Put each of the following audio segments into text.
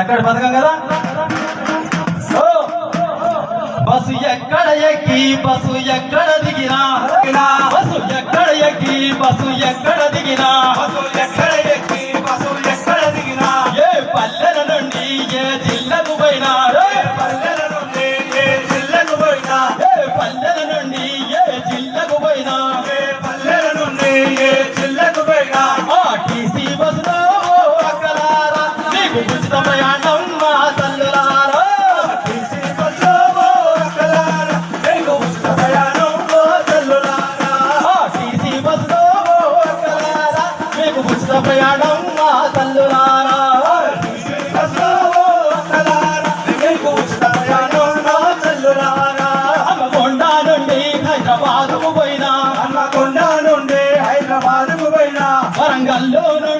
చక్కటి పథకం కదా? బస్సు ఎక్కడ ఎక్కి బస్సు ఎక్కడ దిగినా బస్సు ఎక్కడ ఎక్కి బస్సు ఎక్కడ హైదరాబాద్ పోయినా వరంగల్లో నుండి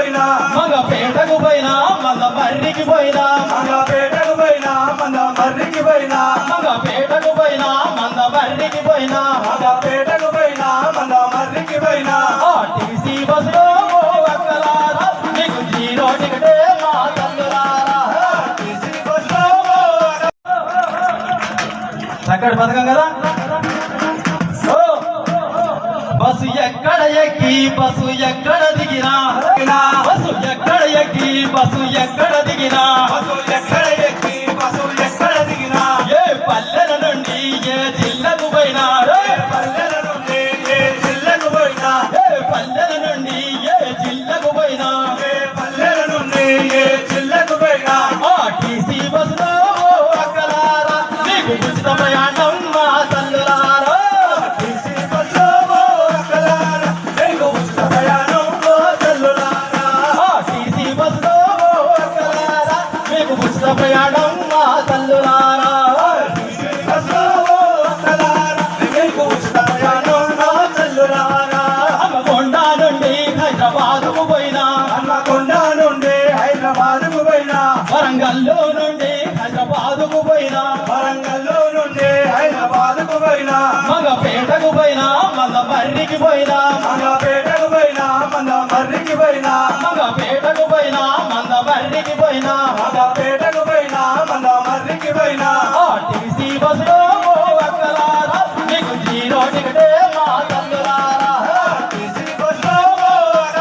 పోయినా మగపేటకు పోయినా మల్ల మర్రికి పోయినా. మంగపేటకు పోయినా మన మర్రికి పోయినా. మగపేటకు పోయినా మంద మర్రికి పోయినా. మంగపేటకు పోయినా మన మర్రికి పోయినా. ఆర్టీసీ బస్సులో ఓ అక్కలారా నీకు జీరో టికెటే మా తల్లులారా. టీసీ బస్సులో చక్కటి పథకం కదా! బస్సు ఎక్కడ ఎక్కి బస్సు ఎక్కడ దిగినా. బస్సు ఎక్కడ ఎక్కి బస్సు ఎక్కడ దిగినా. బస్సు ఎక్కడ ఎక్కి బస్సు ఎక్కడ దిగినా. ఏ పల్లెల నుండి ఏ జిల్లకు పోయినా. పల్లెల నుండి ఏ జిల్లకు పోయినా. ఏ పల్లెల నుండి ఏ జిల్లకు పోయినా. ఏ పల్లెల నుండి ఏ జిల్లకు పోయినా. ఆర్టీసీ బస్సులో అక్కలారా నీకు ఉచిత ప్రయాణం ప్రయాణం మా తల్లులారా ఉచిత ప్రయాణం ఓ తల్లులారా అమ్మకొండ నుండి హైదరాబాద్కు పోయినా హన్మకొండ నుండి హైదరాబాద్ పోయినా వరంగల్లో నుండి హైదరాబాద్కు పోయినా వరంగల్లో నుండి హైదరాబాద్ పోయినా. మగపేటకు పోయినా మల్ల మర్రికి పోయినా మంగపేటకు